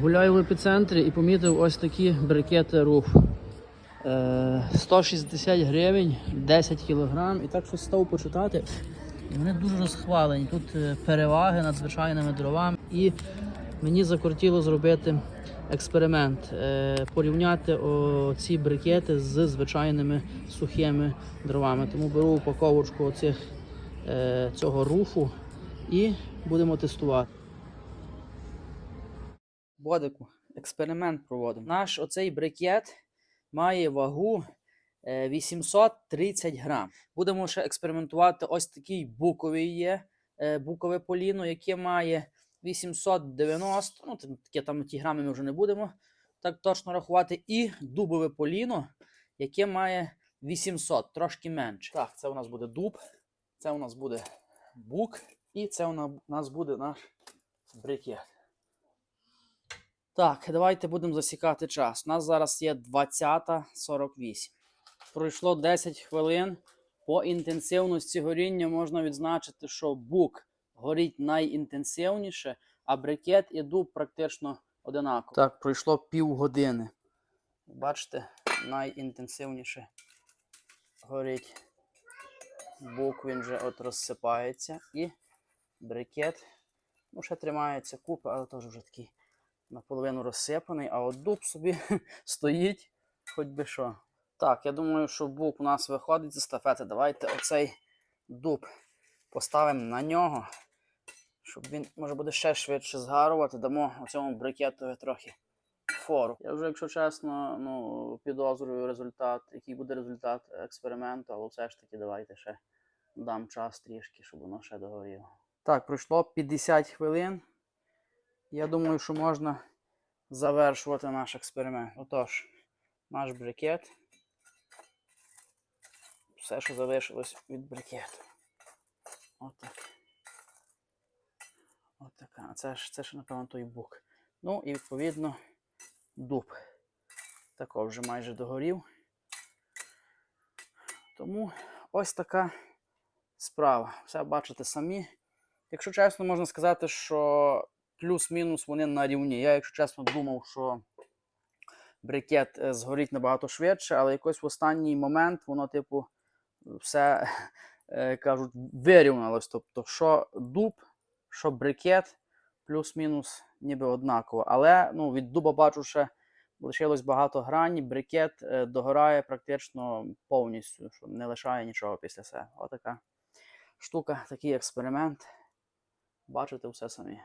Гуляю в епіцентрі і помітив ось такі брикети руф. Е, 160 гривень, 10 кілограм. І так щось став почитати. І вони дуже розхвалені. Тут е, переваги над звичайними дровами. І мені закортіло зробити експеримент, е, порівняти ці брикети з звичайними сухими дровами. Тому беру упаковочку оцих, е, цього руфу і будемо тестувати. Бодику, експеримент проводимо. Наш оцей брикет має вагу е, 830 грам. Будемо ще експериментувати. Ось такий буковий є е, букове поліно, яке має 890. Ну, таке там ті грами ми вже не будемо так точно рахувати. І дубове поліно, яке має 800, трошки менше. Так, це у нас буде дуб, це у нас буде бук, і це у нас буде наш брикет. Так, давайте будемо засікати час. У нас зараз є 20.48. Пройшло 10 хвилин. По інтенсивності горіння можна відзначити, що бук горить найінтенсивніше, а брикет і дуб практично одинаково. Так, пройшло півгодини. Бачите, найінтенсивніше горить бук, він вже от розсипається. І брикет, ну, ще тримається купи, але теж вже такий наполовину розсипаний, а от дуб собі стоїть, хоч би що. Так, я думаю, що бук у нас виходить з естафети. Давайте оцей дуб поставимо на нього, щоб він, може буде ще швидше згарувати. Дамо цьому брикетові трохи фору. Я вже, якщо чесно, ну, підозрюю результат, який буде результат експерименту, але все ж таки давайте ще дам час трішки, щоб воно ще догоріло. Так, пройшло 50 хвилин. Я думаю, що можна завершувати наш експеримент. Отож, наш брикет. Все, що залишилось від брикету. Отак. Отака. Це ж, це ж, напевно, той бук. Ну і відповідно дуб. Також вже майже догорів. Тому ось така справа. Все бачите самі. Якщо чесно, можна сказати, що плюс-мінус вони на рівні. Я, якщо чесно, думав, що брикет е, згорить набагато швидше, але якось в останній момент воно, типу, все е, кажуть, вирівнялось. Тобто, що дуб, що брикет, плюс-мінус ніби однаково. Але ну, від дуба бачу, ще лишилось багато грані, брикет е, догорає практично повністю, що не лишає нічого після себе. Отака штука, такий експеримент. Бачите все самі.